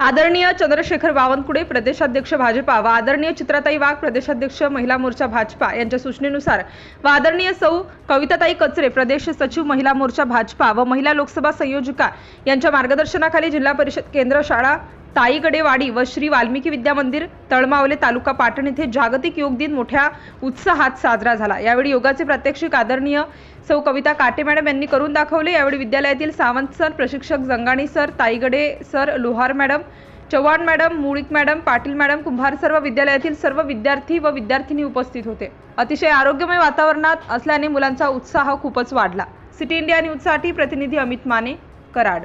आदरणीय चंद्रशेखर बावनकुळे प्रदेशाध्यक्ष भाजपा व आदरणीय चित्राताई वाघ प्रदेशाध्यक्ष महिला मोर्चा भाजपा यांच्या सूचनेनुसार व आदरणीय सौ कविताताई कचरे प्रदेश सचिव महिला मोर्चा भाजपा व महिला लोकसभा संयोजिका यांच्या मार्गदर्शनाखाली जिल्हा परिषद केंद्र शाळा ताईगडेवाडी व श्री वाल्मिकी विद्या मंदिर तळमावले तालुका पाटण येथे जागतिक योग दिन मोठ्या उत्साहात साजरा झाला. यावेळी योगाचे प्रात्यक्षिक आदरणीय सौ कविता काटे मॅडम यांनी करून दाखवले. यावेळी विद्यालयातील सावंत सर प्रशिक्षक Jangani sir Taigade sir Lohar madam Chavan madam Mulik madam Patil madam Kumbhar सर्व विद्यालयातील सर्व विद्यार्थी व विद्यार्थिनी उपस्थित होते. अतिशय आरोग्यमय वातावरणात असल्याने मुलांचा उत्साह खूपच वाढला. सिटी इंडिया न्यूजसाठी प्रतिनिधी अमित माने कराड.